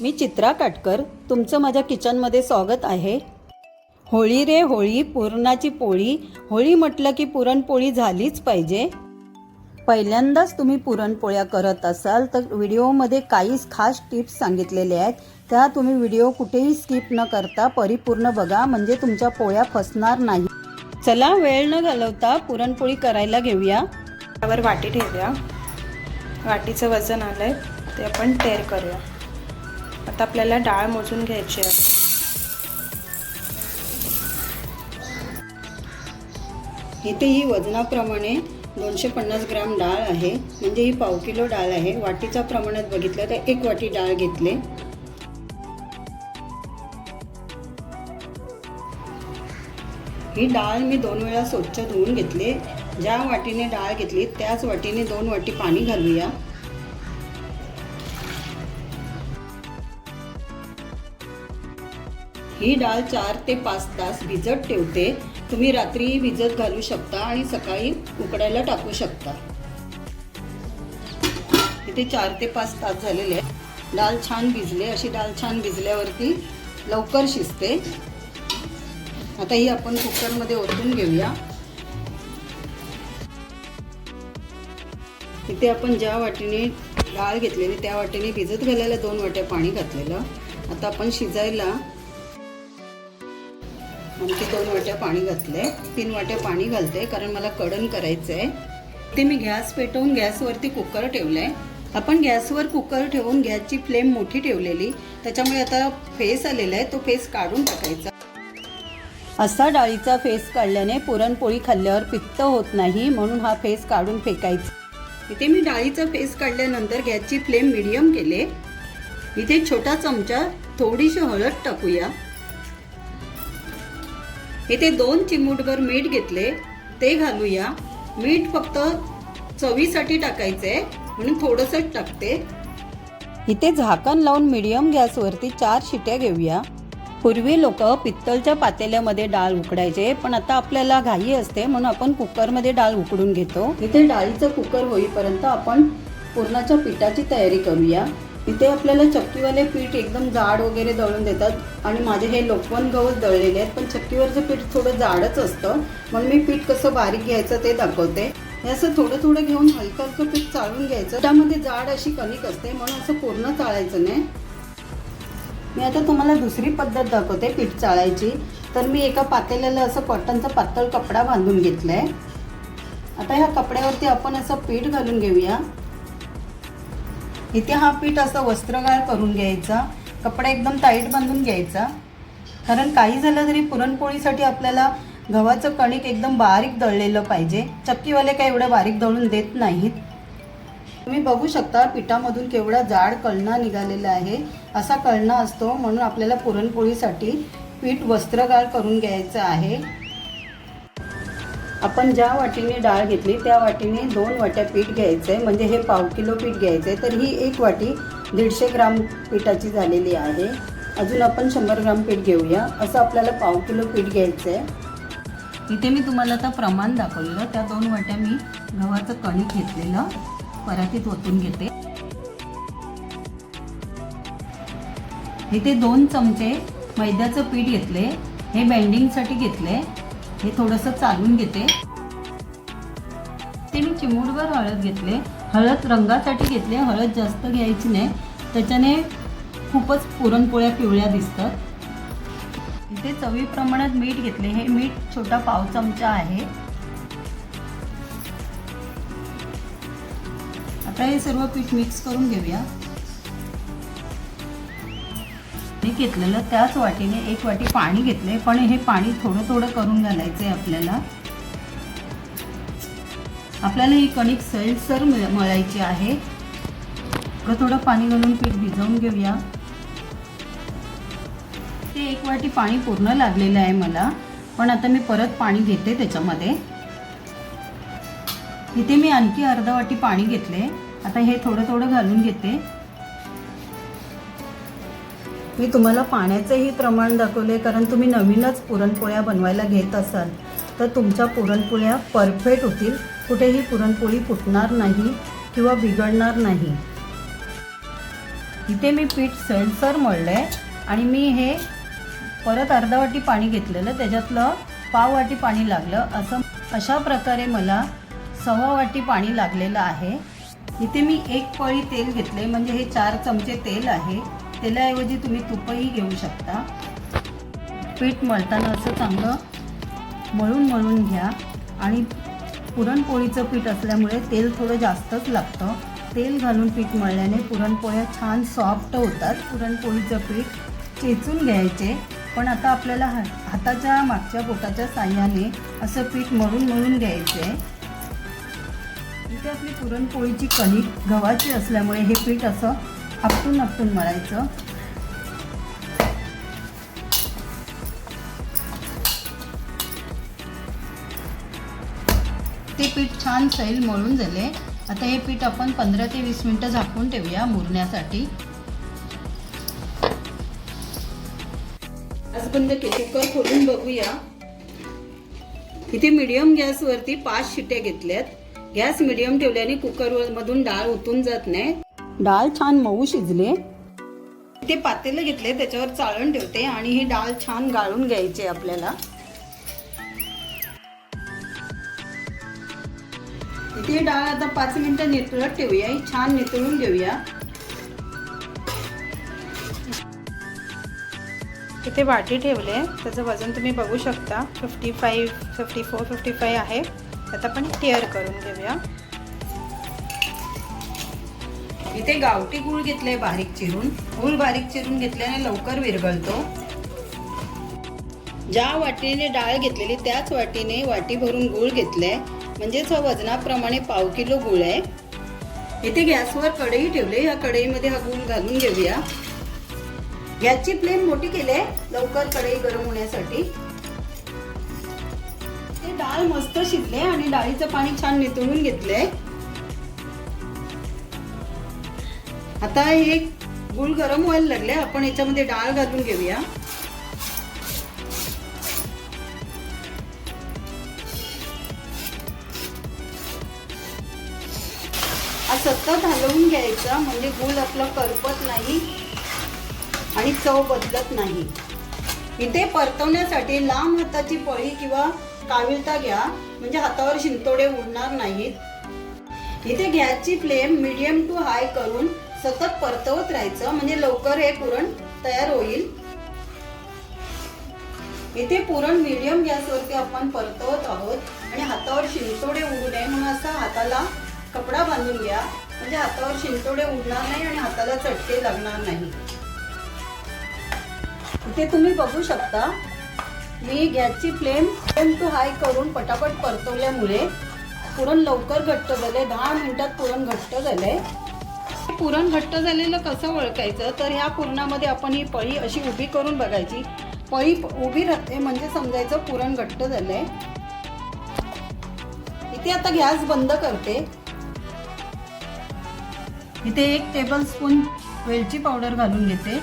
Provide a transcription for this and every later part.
मी चित्रा काटकर तुमचं माझ्या किचनमध्ये स्वागत आहे. होळी रे होळी पुरणाची पोळी. होळी म्हटलं की पुरणपोळी झालीच पाहिजे. पहिल्यांदाच तुम्ही पुरणपोळ्या करत असाल तर व्हिडिओमध्ये काही खास टिप्स सांगितलेल्या आहेत. त्या तुम्ही व्हिडिओ कुठेही स्किप न करता परिपूर्ण बघा म्हणजे तुमच्या पोळ्या फसणार नाही. चला वेळ न घालवता पुरणपोळी करायला घेऊया. त्यावर वाटी ठेवूया. वाटीचं वजन आलंय ते आपण टेर करूया. आता आपल्याला डाळ मोजून घ्यायची आहे. इथे ही वजनाप्रमाणे दोनशे पन्नास ग्राम डाळ आहे. म्हणजे ही पाव किलो डाळ आहे. वाटीच्या प्रमाणात बघितलं तर एक वाटी डाळ घेतले. ही डाळ मी दोन वेळा स्वच्छ धुवून घेतली. ज्या वाटीने डाळ घेतली त्याच वाटीने दोन वाटी पाणी घालूया. ही डाळ चार ते पाच तास भिजत ठेवते. तुम्ही रात्री भिजत घालू शकता आणि सकाळी उकडायला टाकू शकता. इथे चार ते पाच तास झालेले आहे डाळ छान भिजले. अशी डाळ छान भिजल्यावरती लवकर शिजते. आता ही आपण कुकरमध्ये ओतून घेऊया. इथे आपण ज्या वाटीने डाळ घेतलेली त्या वाटीने भिजत घालायला दोन वाट्या पाणी घातलेलं. आता आपण शिजायला आणखी दोन वाट्या पाणी घातले तीन वाट्या पाणी घालते कारण मला कडण करायचं आहे ते मी गॅस पेटवून गॅसवरती कुकर ठेवलंय. आपण गॅसवर कुकर ठेवून गॅसची फ्लेम मोठी ठेवलेली त्याच्यामुळे आता फेस आलेला आहे तो फेस काढून टाकायचा. असा डाळीचा फेस काढल्याने पुरणपोळी खाल्ल्यावर पित्त होत नाही म्हणून हा फेस काढून फेकायचा. इथे मी डाळीचा फेस काढल्यानंतर गॅसची फ्लेम मिडियम केले. इथे छोटा चमचा थोडीशी हळद टाकूया. इथे दोन चिमूटभर मीठ घेतले ते घालूया. मीठ फक्त चवीसाठी टाकायचे म्हणून थोडंसंच टाकते. इथे झाकण लावून मिडियम गॅसवरती चार शिट्या घेऊया. पूर्वी लोक पित्तलच्या पातेल्यामध्ये डाळ उकडायचे पण आता आपल्याला घाई असते म्हणून आपण कुकरमध्ये डाळ उकडून घेतो. इथे डाळीचं कुकर होईपर्यंत आपण पुरणाच्या पिठाची तयारी करूया. इथे आपल्याला चक्कीवाले पीठ एकदम जाड वगैरे दळून देतात आणि माझे हे लोकवन गवत दळलेले आहेत पण चक्कीवरचं पीठ थोडं जाडच असतं. म्हणून मी पीठ कसं बारीक घ्यायचं ते दाखवते. हे असं थोडं थोडं घेऊन हलकं हलकं पीठ चाळून घ्यायचं. त्यामध्ये जाड अशी कणिक असते म्हणून असं पूर्ण चाळायचं नाही. मी आता तुम्हाला दुसरी पद्धत दाखवते पीठ चाळायची. तर मी एका पातेल्याला असं कॉटनचा पातळ कपडा बांधून घेतला आहे आता ह्या कपड्यावरती आपण असं पीठ घालून घेऊया. इथे हा पीठ असं वस्त्रगाळ करून घ्यायचा. कपडा एकदम टाईट बांधून घ्यायचा. कारण काही झालं तरी पुरणपोळीसाठी आपल्याला गव्हाचं कणिक एकदम बारीक दळलेलं पाहिजे. चक्कीवाले काय एवढं बारीक दळून देत नाहीत. तुम्ही बघू शकता पिठामधून केवढा जाड कळणा निघालेला आहे. असा कळणा असतो म्हणून आपल्याला पुरणपोळीसाठी पीठ वस्त्रगाळ करून घ्यायचं आहे. आपण ज्या वाटीने डाळ घेतली त्या वाटीने दोन वाट्या पीठ घ्यायचं आहे म्हणजे हे पाव किलो पीठ घ्यायचं. आहे तर ही एक वाटी दीडशे ग्राम पिठाची झालेली आहे. अजून आपण शंभर ग्राम पीठ घेऊया. असं आपल्याला पाव किलो पीठ घ्यायचं आहे. इथे मी तुम्हाला आता प्रमाण दाखवलेलं. त्या दोन वाट्या मी गव्हाचं कणिक घेतलेलं. परातीत ओतून घेते. इथे दोन चमचे मैद्याचं पीठ घेतले. हे बेंडिंगसाठी घेतले. हे थोडंसं चालून घेते. ते मी चिमूटभर हळद घेतले. हळद रंगासाठी घेतले. हळद जास्त घ्यायची नाही. त्याच्याने खूपच पुरणपोळ्या पिवळ्या दिसतात. इथे चवीप्रमाणात मीठ घेतले. हे मीठ छोटा पाव चमचा आहे. आता हे सर्व पीठ मिक्स करून घेऊया. मी घेतलेलं त्याच वाटीने एक वाटी पाणी घेतले पण हे पाणी थोडं थोडं करून घालायचं आहे आपल्याला. आपल्याला ही कणिक सैलसर मिळ- मळायची आहे. थोडं थोडं पाणी घालून पीठ भिजवून घेऊया. ते एक वाटी पाणी पूर्ण लागलेलं आहे मला. पण आता मी परत पाणी घेते त्याच्यामध्ये. इथे मी आणखी अर्धा वाटी पाणी घेतले आता हे थोडं थोडं घालून घेते. मी तुम्हाला पाण्याचंही प्रमाण दाखवले कारण तुम्ही नवीनच पुरणपोळ्या बनवायला घेत असाल. तर तुमच्या पुरणपोळ्या परफेक्ट होतील. कुठेही पुरणपोळी फुटणार नाही किंवा बिघडणार नाही. इथे मी पीठ सैलसर मळलं आहे आणि मी हे परत अर्धा वाटी पाणी घेतलेलं त्याच्यातलं पाव वाटी पाणी लागलं. असं अशा प्रकारे मला सव्वा वाटी पाणी लागलेलं आहे. इथे मी एक पळी तेल घेतले म्हणजे हे चार चमचे तेल आहे. तेलाऐवजी तुम्ही तुपही घेऊ शकता. पीठ मळताना असं चांगलं मळून मळून घ्या. आणि पुरणपोळीचं पीठ असल्यामुळे तेल थोडं जास्तच लागतं. तेल घालून पीठ मळल्याने पुरणपोळ्या छान सॉफ्ट होतात. पुरणपोळीचं पीठ चेचून घ्यायचे. पण आता आपल्याला हा हाताच्या मागच्या बोटाच्या साह्याने असं पीठ मळून मळून घ्यायचे. आहे इथे आपली पुरणपोळीची कणिक गव्हाची असल्यामुळे हे पीठ असं आपटून आपटून मळायचं. ते पीठ छान सैल मळून झाले. आता हे पीठ आपण पंधरा ते वीस मिनटं झाकून ठेवूया मुरण्यासाठी. आज बंद कुकर खोलून बघूया. इथे मीडियम गॅसवरती पाच शिट्या घेतल्यात. गॅस मिडियम ठेवल्याने कुकरमधून डाळ ओतून जात नाही. डाळ छान मऊ शिजले. इथे पातेलं घेतले त्याच्यावर चाळण ठेवते आणि ही डाळ छान गाळून घ्यायची आपल्याला. इथे डाळ आता पाच मिनिटं नितळत ठेवूया. ही छान नितळून घेऊया. इथे वाटी ठेवले. त्याचं वजन तुम्ही बघू शकता. Fifty five fifty four fifty five आहे. आता आपण टेअर करून घेऊया. इथे गावठी गूळ घेतले बारीक चिरून. गूळ बारीक चिरून घेतल्याने लवकर विरघळतो. ज्या वाटीने डाळ घेतलेली त्याच वाटीने वाटी भरून गूळ घेतले म्हणजेच हा वजनाप्रमाणे पाव किलो गूळ आहे. इथे गॅसवर कढई ठेवले. या कढईमध्ये हा गुळ घालून घेऊया. गॅसची फ्लेम मोठी केली. लवकर कढई गरम होण्यासाठी. ते डाळ मस्त शिजले आणि डाळीचं पाणी छान नितळून घेतलंय. आता हे गुळ गरम व्हायला लागले आपण याच्यामध्ये डाळ घालून घेऊया. सतत हलवून घ्यायचा म्हणजे गुळ आपला करपत नाही आणि चव बदलत नाही. इथे परतवण्यासाठी लांब हाताची पळी किंवा काविलता घ्या म्हणजे हातावर शिंतोडे उडणार नाहीत. इथे गॅसची फ्लेम मीडियम टू हाय करून सतत परतवत राहायचं. म्हणजे लवकर हे पुरण तयार होईल. इथे पुरण मिडियम गॅसवरती आपण परतवत आहोत. आणि हातावर शिंतोडे उडू नये म्हणून असा हाताला कपडा बांधून घ्या. म्हणजे हातावर शिंतोडे उडणार नाही आणि हाताला चटके लागणार नाही. इथे तुम्ही बघू शकता मी गॅसची फ्लेम फ्लेम टू हाय करून पटापट परतवल्यामुळे पुरण लवकर घट्ट झाले दहा मिनिटात पुरण घट्ट झालंय. पुरण घट्ट झालेलं कसं ओळखायचं? तर ह्या पुरणामध्ये आपण ही पळी अशी उभी करून बघायची. पळी उभी राहते म्हणजे समजायचं पुरण घट्ट झालंय. इथे आता गॅस बंद करते. इथे एक टेबल स्पून वेलची पावडर घालून घेते.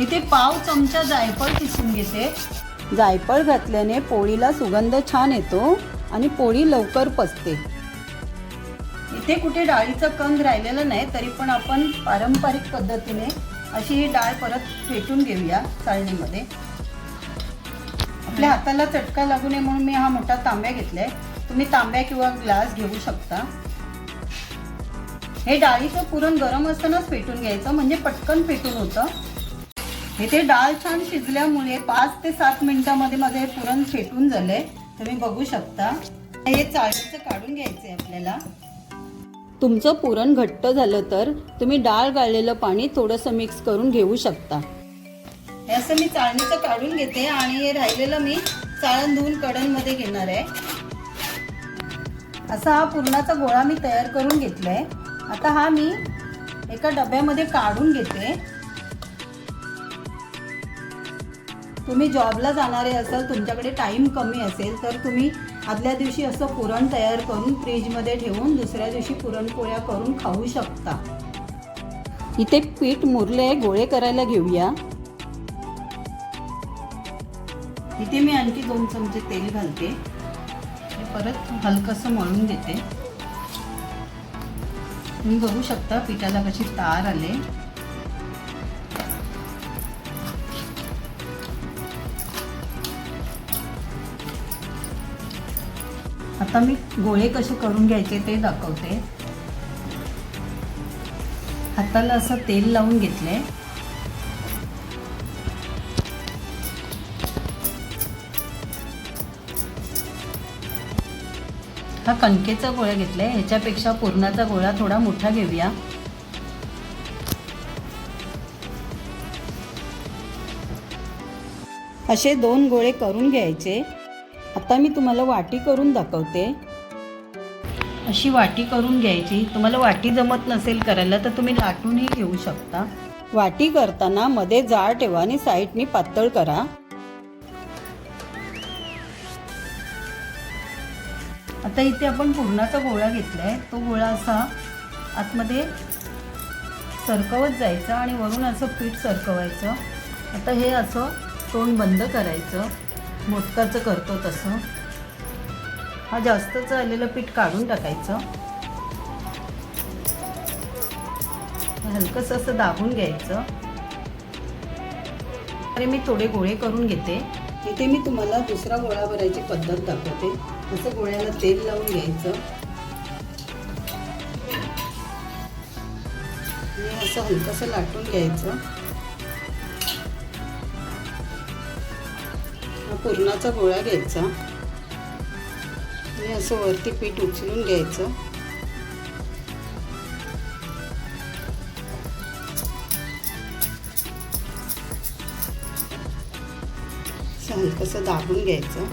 इथे पाव चमचा जायफळ किसून घेते. जायफळ घातल्याने पोळीला सुगंध छान येतो आणि पोळी लवकर पचते. इथे कुठे डाळीचं कंद राहिलेलं नाही तरी पण आपण पारंपरिक पद्धतीने अशी ही डाळ परत फेटून घेऊया चाळणीमध्ये. आपल्या हाताला चटका लागू नये म्हणून मी हा मोठा तांब्या घेतलाय. तुम्ही तांब्या किंवा ग्लास घेऊ शकता. हे डाळीचं पुरण गरम असतानाच फेटून घ्यायचं म्हणजे पटकन फेटून होतं. इथे डाळ छान शिजल्यामुळे पाच ते सात मिनिटामध्ये माझं हे पुरण फेटून झालंय. तुम्ही बघू शकता. हे चाळीचं काढून घ्यायचंय आपल्याला. तुमचं पुरण घट्ट झालं तर तुम्ही डाळ गाळलेलं पाणी थोडंसं मिक्स करून घेऊ शकता. हे असं मी चाळणीचं काढून घेते आणि हे राहिलेलं मी चाळण धुवून कढईमध्ये घेणार आहे. असा हा पुरणाचा गोळा मी तयार करून घेतलाय. आता हा मी एका डब्यामध्ये काढून घेते. तुम्ही जॉबला जाणारे असाल तुमच्याकडे टाईम कमी असेल तर तुम्ही आदल्या दिवशी असं पुरण तयार करून फ्रीजमध्ये ठेवून दुसऱ्या दिवशी पुरणपोळ्या करून खाऊ शकता. इथे पीठ मुरले गोळे करायला घेऊया. इथे मी आणखी दोन चमचे तेल घालते. हे परत हलकंसं मळून घेते. तुम्ही बघू शकता पिठाला कशी तार आले. आता मी गोळे कसे करून घ्यायचे ते दाखवते. हाताला असं तेल लावून घेतले. हा कणकेचा गोळा आहे ह्याच्यापेक्षा पुरणाचा गोळा थोडा मोठा घेऊया. असे दोन गोळे करून घ्यायचे. आता मी तुम्हाला वाटी करून दाखवते. अशी वाटी करून घ्यायची. तुम्हाला वाटी जमत नसेल करायला तर तुम्ही लाटूनही घेऊ शकता. वाटी करताना मध्ये जाळ ठेवा आणि साईडनी पातळ करा. आता इथे आपण पुरणाचा गोळा घेतलाय. तो गोळा असा आतमध्ये सरकवत जायचा आणि वरून असं पीठ सरकवायचं. आता हे असं तोंड बंद करायचं. मोदकाचं करतो तसं. हा जास्तच आलेलं पीठ काढून टाकायचं. हलकंसं असं दाबून घ्यायचं. अरे मी थोडे गोळे करून घेते. इथे मी तुम्हाला दुसरा गोळा भरायची पद्धत दाखवते. असं गोळ्याला तेल लावून घ्यायचं. आणि असं हलकंसं लाटून घ्यायचं. पुरणाचा गोळा घ्यायचा. आणि असं वरती पीठ उचलून घ्यायचं. असं दाबून घ्यायचं.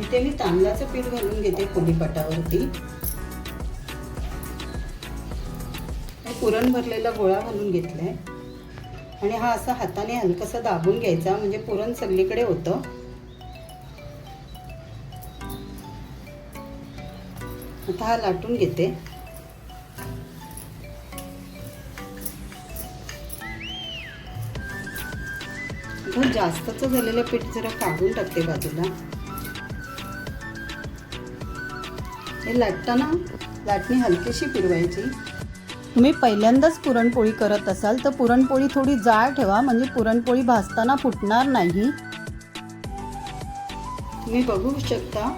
इथे मी तांदळाचं पीठ घालून घेते पोलीपाटावरती पुरण भरलेला गोळा घालून घेतलाय. आणि हा असा हाताने हलकासा दाबून घ्यायचा म्हणजे पुरण सगळीकडे होतं. आता हा लाटून घेते. खूप जास्तच झालेलं पीठ जरा काढून टाकते बाजूला. हे लाटताना लाटणी हलकीशी फिरवायची. तुम्ही पहिल्यांदाच पुरणपोळी करत असाल तर पुरणपोळी थोडी जाड ठेवा म्हणजे पुरणपोळी भाजताना फुटणार नाही. तुम्ही बघू शकता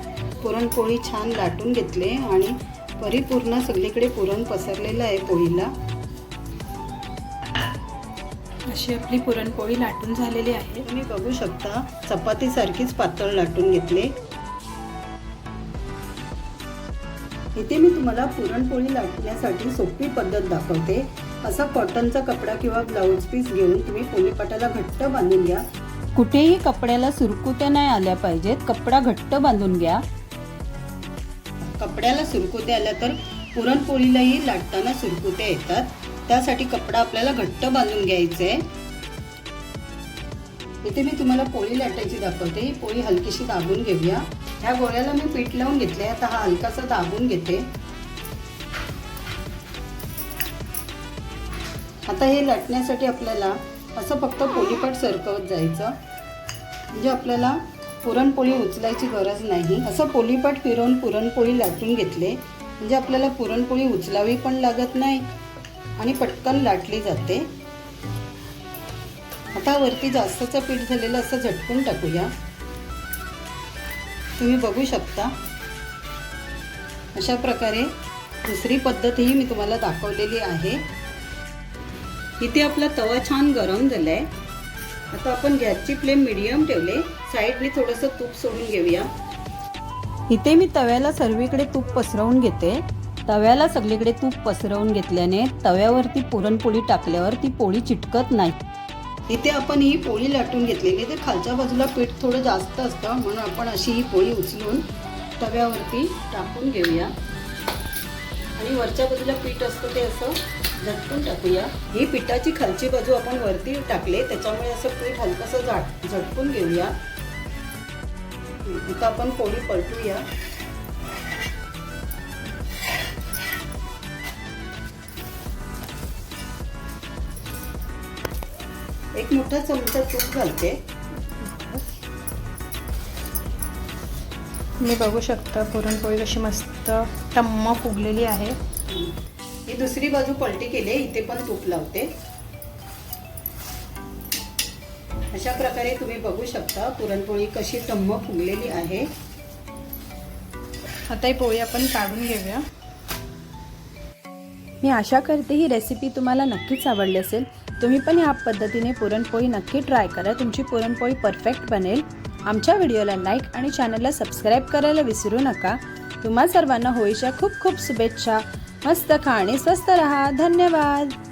पुरणपोळी छान लाटून घेतले आणि परिपूर्ण सगळीकडे पुरण पसरलेलं आहे पोळीला. अशी आपली पुरणपोळी लाटून झालेली आहे. तुम्ही बघू शकता चपातीसारखीच पातळ लाटून घेतले इथे मी तुम्हाला पुरणपोळी लाटण्यासाठी सोपी पद्धत दाखवते. असा कॉटनचा कपडा किंवा ब्लाऊज पीस घेऊन तुम्ही पोळीपाटाला घट्ट बांधून घ्या. कुठेही कपड्याला सुरकुत्या नाही आल्या पाहिजेत कपडा घट्ट बांधून घ्या. कपड्याला सुरकुत्या आल्या तर पुरणपोळीलाही लाटताना सुरकुत्या येतात. त्यासाठी कपडा आपल्याला घट्ट बांधून घ्यायचा. आहे इथे मी तुम्हाला पोळी लाटायची दाखवते. ही पोळी हलकीशी दाबून घेऊया. ह्या गोळ्याला मी पीठ लावून घेतले आता हा हलकासा दाबून घेते. आता हे लाटण्यासाठी आपल्याला असं फक्त पोळीपाट सरकवत जायचं. म्हणजे आपल्याला पुरणपोळी उचलायची गरज नाही. असं पोळीपाट फिरवून पुरणपोळी लाटून घेतले. म्हणजे आपल्याला पुरणपोळी उचलावी पण लागत नाही आणि पटकन लाटली जाते. आता वरती जास्तचं पीठ झालेलं असं झटकून टाकूया. तुम्ही बघू शकता. अशा प्रकारे दुसरी पद्धतही मी तुम्हाला दाखवलेली आहे. इथे आपला तवा छान गरम झालाय. आता आपण गॅसची फ्लेम मिडियम ठेवले. साईडने थोडंसं तूप सोडून घेऊया. इथे मी तव्याला सर्वीकडे तूप पसरवून घेते. तव्याला सगळीकडे तूप पसरवून घेतल्याने तव्यावरती पुरणपोळी टाकल्यावर ती पोळी चिटकत नाही. इथे आपण ही पोळी लाटून घेतलेली आहे. तर खालच्या बाजूला पीठ थोडं जास्त असतं म्हणून आपण अशी ही पोळी उचलून तव्यावरती टाकून घेऊया. आणि वरच्या बाजूला पीठ असतं ते असं झटकून टाकूया. ही पिठाची खालची बाजू आपण वरती टाकले त्याच्यामुळे असं पीठ हलकंसं झाट झटकून घेऊया. आता आपण पोळी पलटूया. एक मोठा चमचा तूप घालते. तुम्ही बघू शकता पुरणपोळी कशी मस्त टम्म फुगलेली आहे. ही दुसरी बाजू पलटी केली इथे पण तूप लावते. अशा प्रकारे तुम्ही बघू शकता पुरणपोळी कशी टम्म फुगलेली आहे. आता ही पोळी आपण काढून घेऊया. मी आशा करते ही रेसिपी तुम्हाला नक्कीच आवडली असेल. तुम्ही पण ह्या पद्धतीने पुरणपोळी नक्की ट्राय करा. तुमची पुरणपोळी परफेक्ट बनेल. आमच्या व्हिडिओला लाईक आणि चॅनलला सबस्क्राईब करायला विसरू नका. तुम्हा सर्वांना होळीच्या खूप खूप शुभेच्छा. मस्त खा आणि स्वस्त रहा. धन्यवाद.